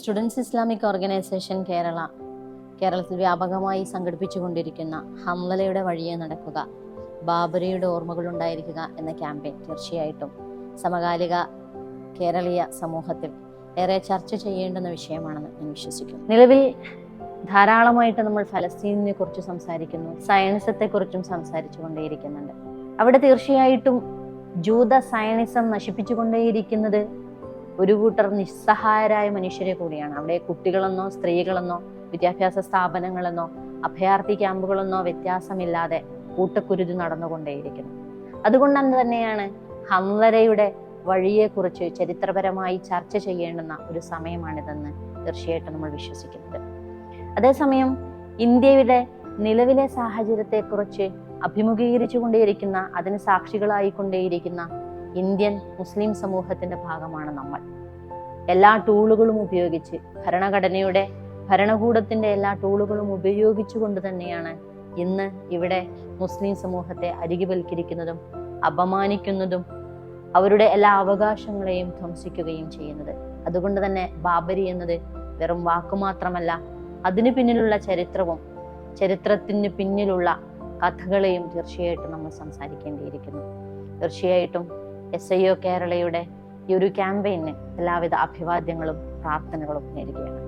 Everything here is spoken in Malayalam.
സ്റ്റുഡൻസ് ഇസ്ലാമിക് ഓർഗനൈസേഷൻ കേരള കേരളത്തിൽ വ്യാപകമായി സംഘടിപ്പിച്ചുകൊണ്ടിരിക്കുന്ന ഹംലയുടെ വഴിയെ നടക്കുക ബാബരിയുടെ ഓർമ്മകൾ ഉണ്ടായിരിക്കുക എന്ന ക്യാമ്പയിൻ തീർച്ചയായിട്ടും സമകാലിക കേരളീയ സമൂഹത്തിൽ ഏറെ ചർച്ച ചെയ്യേണ്ടുന്ന വിഷയമാണെന്ന് ഞാൻ വിശ്വസിക്കുന്നു. നിലവിൽ ധാരാളമായിട്ട് നമ്മൾ ഫലസ്തീനിനെ കുറിച്ച് സംസാരിക്കുന്നു സയൻസത്തെ കുറിച്ചും സംസാരിച്ചു കൊണ്ടേയിരിക്കുന്നുണ്ട് അവിടെ തീർച്ചയായിട്ടും ജൂത സയനിസം നശിപ്പിച്ചുകൊണ്ടേയിരിക്കുന്നത് ഒരു കൂട്ടർ നിസ്സഹായരായ മനുഷ്യരെ കൂടിയാണ്. അവിടെ കുട്ടികളെന്നോ സ്ത്രീകളെന്നോ വിദ്യാഭ്യാസ സ്ഥാപനങ്ങളെന്നോ അഭയാർത്ഥി ക്യാമ്പുകളെന്നോ വ്യത്യാസമില്ലാതെ കൂട്ടക്കുരുതി നടന്നുകൊണ്ടേയിരിക്കുന്നു. അതുകൊണ്ട് തന്നെയാണ് ഹംലരയുടെ വഴിയെക്കുറിച്ച് ചരിത്രപരമായി ചർച്ച ചെയ്യേണ്ടുന്ന ഒരു സമയമാണിതെന്ന് തീർച്ചയായിട്ടും നമ്മൾ വിശ്വസിക്കുന്നത്. അതേസമയം ഇന്ത്യയുടെ നിലവിലെ സാഹചര്യത്തെക്കുറിച്ച് അഭിമുഖീകരിച്ചു കൊണ്ടേയിരിക്കുന്ന അതിന് സാക്ഷികളായിക്കൊണ്ടേയിരിക്കുന്ന ഇന്ത്യൻ മുസ്ലിം സമൂഹത്തിന്റെ ഭാഗമാണ് നമ്മൾ. എല്ലാ ടൂളുകളും ഉപയോഗിച്ച് ഭരണഘടനയുടെ ഭരണകൂടത്തിന്റെ എല്ലാ ടൂളുകളും ഉപയോഗിച്ചുകൊണ്ട് തന്നെയാണ് ഇന്ന് ഇവിടെ മുസ്ലിം സമൂഹത്തെ അരികിവൽക്കരിക്കുന്നതും അപമാനിക്കുന്നതും അവരുടെ എല്ലാ അവകാശങ്ങളെയും ധ്വംസിക്കുകയും ചെയ്യുന്നത്. അതുകൊണ്ട് തന്നെ ബാബരി എന്നത് വെറും വാക്കുമാത്രമല്ല അതിനു പിന്നിലുള്ള ചരിത്രവും ചരിത്രത്തിന് പിന്നിലുള്ള കഥകളെയും തീർച്ചയായിട്ടും നമ്മൾ സംസാരിക്കേണ്ടിയിരിക്കുന്നു. തീർച്ചയായിട്ടും എസ് ഐ ഒ കേരളയുടെ ഈ ഒരു ക്യാമ്പയിന് എല്ലാവിധ അഭിവാദ്യങ്ങളും പ്രാർത്ഥനകളും നേരുകയാണ്.